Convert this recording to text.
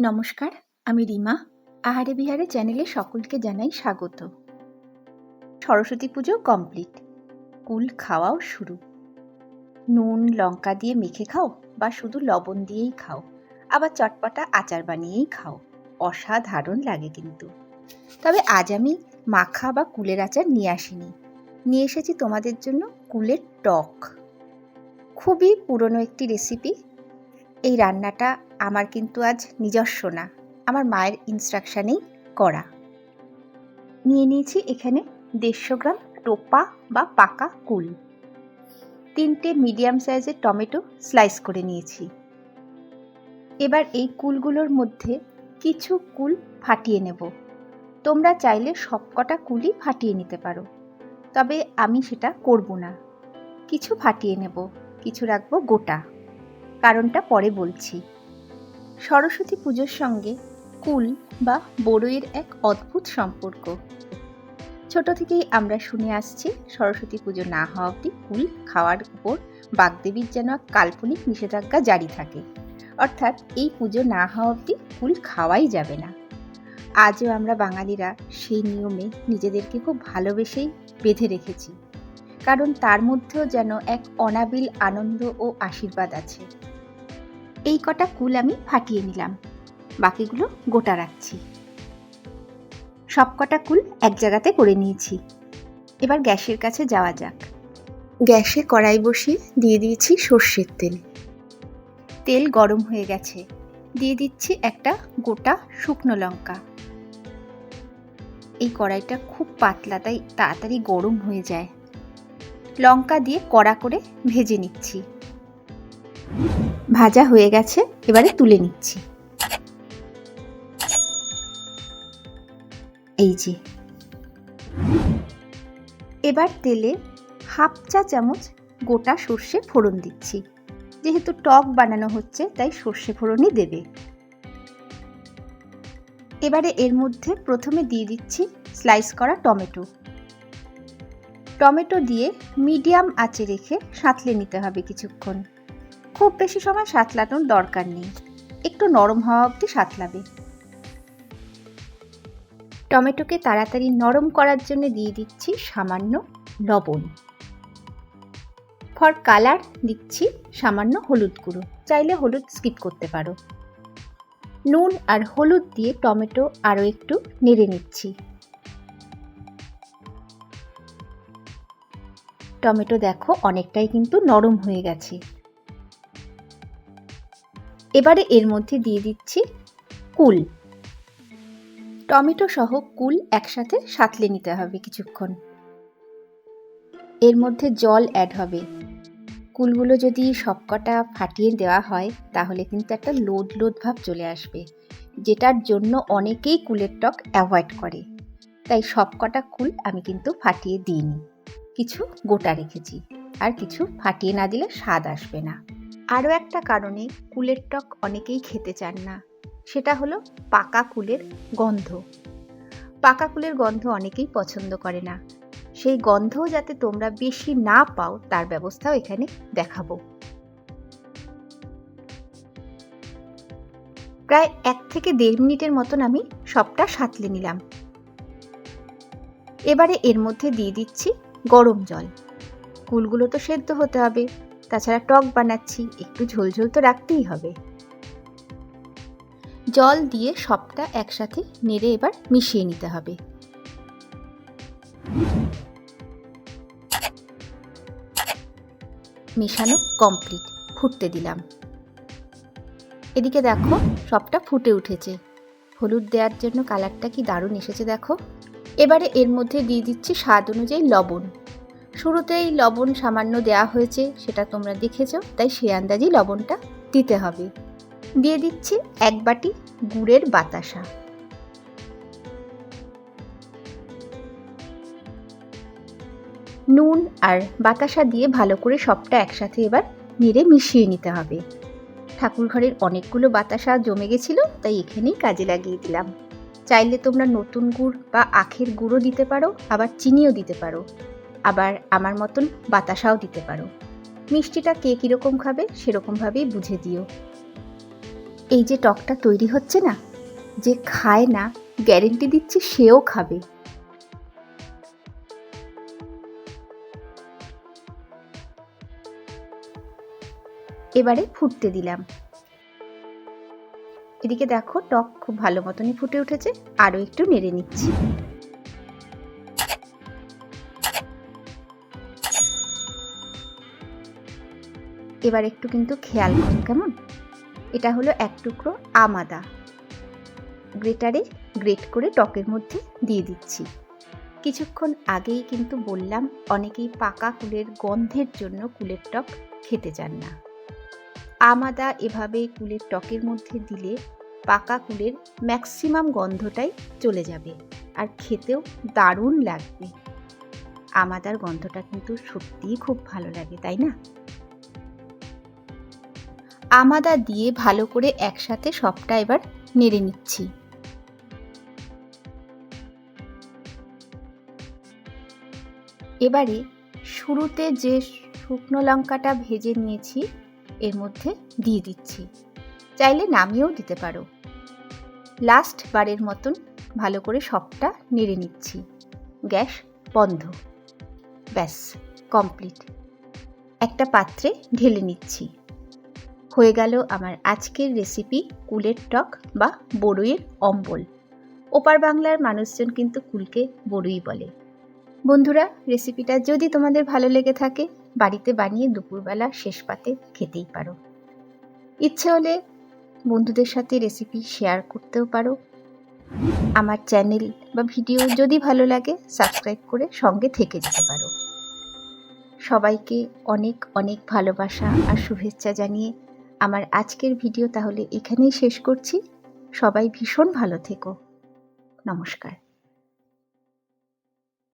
নমস্কার, আমি রিমা। আহারে বিহারে চ্যানেলে সকলকে জানাই স্বাগত। সরস্বতী পুজো কমপ্লিট। কুল খাওয়াও শুরু। নুন, লঙ্কা দিয়ে মেখে খাও বা শুধু লবণ দিয়েই খাও। আবার চটপটা আচার বানিয়েই খাও। অসাধারণ লাগে কিন্তু। তবে আজ আমি মাখা বা কুলের আচার নিয়ে আসিনি। নিয়ে এসেছি তোমাদের জন্য কুলের টক। খুবই পুরনো একটি রেসিপি এই রান্নাটা আমার কিন্তু আজ নিজস্ব না। আমার মায়ের ইনস্ট্রাকশানেই করা। নিয়ে নিয়েছি এখানে দেড়শো গ্রাম টোপা বা পাকা কুল। তিনটে মিডিয়াম সাইজের টমেটো স্লাইস করে নিয়েছি। এবার এই কুলগুলোর মধ্যে কিছু কুল ফাটিয়ে নেব। তোমরা চাইলে সবকটা কুলই ফাটিয়ে নিতে পারো। তবে আমি সেটা করব না। কিছু ফাটিয়ে নেব, কিছু রাখব গোটা। কারণটা পরে বলছি। সরস্বতী পুজোর সঙ্গে কুল বা বড়ইয়ের এক অদ্ভুত সম্পর্ক। ছোট থেকেই আমরা শুনে আসছি, সরস্বতী পুজো না হওয়া অবধি কুল খাওয়ার উপর বাগদেবীর যেন এক কাল্পনিক নিষেধাজ্ঞা জারি থাকে। অর্থাৎ এই পুজো না হওয়া অবধি কুল খাওয়াই যাবে না। আজও আমরা বাঙালিরা সেই নিয়মে নিজেদেরকে খুব ভালোবেসেই বেঁধে রেখেছি। কারণ তার মধ্যেও যেন এক অনাবিল আনন্দ ও আশীর্বাদ আছে। এই কটা কুল আমি ফাটিয়ে নিলাম। বাকিগুলো গোটা রাখছি। সব কটা কুল এক জায়গাতে করে নিয়েছি। এবার গ্যাসের কাছে যাওয়া যাক। গ্যাসে কড়াই বসিয়ে দিয়ে দিয়েছি সর্ষের তেল। তেল গরম হয়ে গেছে। দিয়ে দিচ্ছি একটা গোটা শুকনো লঙ্কা। এই কড়াইটা খুব পাতলা তাই তাড়াতাড়ি গরম হয়ে যায়। লঙ্কা দিয়ে কড়া করে ভেজে নিচ্ছি। ভাজা হয়ে গেছে, এবারে তুলে নিচ্ছি। এই যে। এবার তেলে হাফ চা চামচ গোটা সর্ষে ফোড়ন দিচ্ছি। যেহেতু টক বানানো হচ্ছে, তাই সর্ষে ফোড়নই দেবে। এবারে এর মধ্যে প্রথমে দিয়ে দিচ্ছি স্লাইস করা টমেটো। টমেটো দিয়ে মিডিয়াম আঁচে রেখে সাঁতলে নিতে হবে কিছুক্ষণ। খুব বেশি সময় সাঁতলানোর দরকার নেই। একটু নরম হওয়া অবধি সাঁতলাবে। টমেটোকে তাড়াতাড়ি নরম করার জন্য দিয়ে দিচ্ছি সামান্য লবণ। ফর কালার দিচ্ছি সামান্য হলুদ গুঁড়ো। চাইলে হলুদ স্কিপ করতে পারো। নুন আর হলুদ দিয়ে টমেটো আরও একটু নেড়ে নিচ্ছি। টমেটো দেখো অনেকটাই কিন্তু নরম হয়ে গেছে। এবারে এর মধ্যে দিয়ে দিচ্ছি কুল। টমেটো সহ কুল একসাথে সাঁতলে নিতে হবে কিছুক্ষণ। এর মধ্যে জল অ্যাড হবে। কুলগুলো যদি সবকটা ফাটিয়ে দেওয়া হয়, তাহলে কিন্তু একটা লোদ লোদ ভাব চলে আসবে, যেটার জন্য অনেকেই কুলের টক অ্যাভয়েড করে। তাই সবকটা কুল আমি কিন্তু ফাটিয়ে দিইনি। কিছু গোটা রেখেছি, আর কিছু ফাটিয়ে না দিলে স্বাদ আসবে না। আরও একটা কারণে কুলের টক অনেকেই খেতে চান না। সেটা হলো পাকা কুলের গন্ধ। পাকা কুলের গন্ধ অনেকেই পছন্দ করে না। সেই গন্ধও যাতে তোমরা বেশি না পাও, তার ব্যবস্থাও এখানে দেখাবো। প্রায় এক থেকে দেড় মিনিটের মতন আমি সবটা সাঁতলে নিলাম। এবারে এর মধ্যে দিয়ে দিচ্ছি গরম জল। কুলগুলো তো সেদ্ধ হতে হবে। তাছাড়া টক বানাচ্ছি, একটু ঝোলঝোল তো রাখতেই হবে। জল দিয়ে সবটা একসাথে নেড়ে এবার মিশিয়ে নিতে হবে। মেশানো কমপ্লিট ফুটতে দিলাম। এদিকে দেখো, সবটা ফুটে উঠেছে। হলুদ দেওয়ার জন্য কালারটা কি দারুণ এসেছে দেখো। এবারে এর মধ্যে দিয়ে দিচ্ছি স্বাদ অনুযায়ী লবণ। শুরুতেই লবণ সামান্য দেওয়া হয়েছে, সেটা তোমরা দেখেছ, তাই সে আন্দাজেই লবণটা দিতে হবে। দিয়ে দিচ্ছি এক বাটি গুড়ের বাতাসা। নুন আর বাতাসা দিয়ে ভালো করে সবটা একসাথে এবার নেড়ে মিশিয়ে নিতে হবে। ঠাকুর ঘরের অনেকগুলো বাতাসা জমে গেছিল, তাই এখানেই কাজে লাগিয়ে দিলাম। চাইলে তোমরা নতুন গুড় বা আখের গুঁড়ো দিতে পারো, আবার চিনিও দিতে পারো। আবার আমার মতন বাতাসাও দিতে পারো। মিষ্টিটা কে কীরকম খাবে সেরকমভাবেই বুঝে দিও। এই যে টকটা তৈরি হচ্ছে না, যে খায় না গ্যারেন্টি দিচ্ছি সেও খাবে। এবারে ফুটতে দিলাম। এদিকে দেখো টক খুব ভালো মতনই ফুটে উঠেছে, আরও একটু নেড়ে নিচ্ছি। এবার একটু কিন্তু খেয়াল করো, কেমন? এটা হলো এক টুকরো আমাদা। গ্রেটারে গ্রেট করে টকের মধ্যে দিয়ে দিচ্ছি। কিছুক্ষণ আগেই কিন্তু বললাম, অনেকেই পাকা কুলের গন্ধের জন্য কুলের টক খেতে চান না। আমাদা এভাবে কুলের টকের মধ্যে দিলে পাকা কুলের ম্যাক্সিমাম গন্ধটাই চলে যাবে আর খেতেও দারুণ লাগবে। আমাদার গন্ধটা কিন্তু সত্যিই খুব ভালো লাগে, তাই না? আমাদা দিয়ে ভালো করে একসাথে সবটা এবার নেড়ে নিচ্ছি। এবারে শুরুতে যে শুকনো লঙ্কাটা ভেজে নিয়েছি, এর মধ্যে দিয়ে দিচ্ছি। চাইলে নামিয়েও দিতে পারো। লাস্ট বারের মতন ভালো করে সবটা নেড়ে নিচ্ছি। গ্যাস বন্ধ। ব্যাস কমপ্লিট একটা পাত্রে ঢেলে নিচ্ছি। হয়ে গেল আমার আজকের রেসিপি কুলের টক বা বড়ইয়ের অম্বল। ওপার বাংলার মানুষজন কিন্তু কুলকে বড়ই বলে। বন্ধুরা রেসিপিটা যদি তোমাদের ভালো লেগে থাকে, বাড়িতে বানিয়ে দুপুরবেলা শেষ পাতে খেতেই পারো। ইচ্ছে হলে বন্ধুদের সাথে রেসিপি শেয়ার করতেও পারো। আমার চ্যানেল বা ভিডিও যদি ভালো লাগে সাবস্ক্রাইব করে সঙ্গে থেকে যেতে পারো। সবাইকে অনেক অনেক ভালোবাসা আর শুভেচ্ছা জানিয়ে আমার আজকের ভিডিও তাহলে এখানেই শেষ করছি। সবাই ভীষণ ভালো থেকো। নমস্কার।